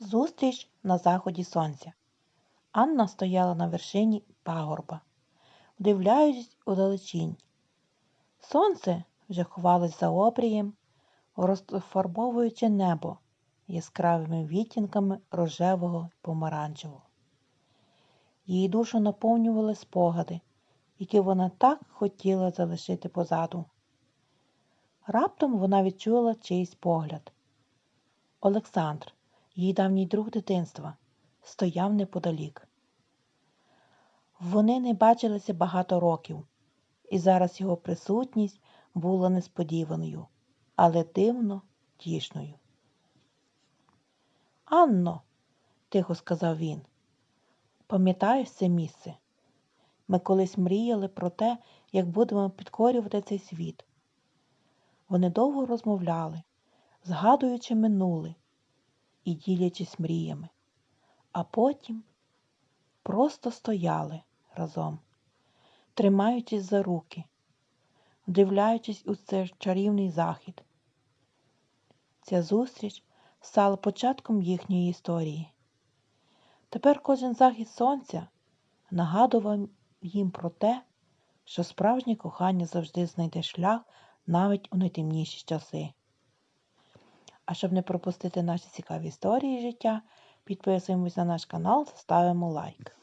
Зустріч на заході сонця. Анна стояла на вершині пагорба, вдивляючись удалечінь. Сонце вже ховалось за обрієм, розфарбовуючи небо яскравими відтінками рожевого й помаранчевого. Її душу наповнювали спогади, які вона так хотіла залишити позаду. Раптом вона відчула чийсь погляд. Олександр, її давній друг дитинства, стояв неподалік. Вони не бачилися багато років, і зараз його присутність була несподіваною, але дивно тішною. Анно, тихо сказав він, пам'ятаєш це місце? Ми колись мріяли про те, як будемо підкорювати цей світ. Вони довго розмовляли, згадуючи минуле і ділячись мріями, а потім просто стояли разом, тримаючись за руки, вдивляючись у цей чарівний захід. Ця зустріч стала початком їхньої історії. Тепер кожен захід сонця нагадував їм про те, що справжнє кохання завжди знайде шлях навіть у найтемніші часи. А щоб не пропустити наші цікаві історії життя, підписуємось на наш канал та ставимо лайк.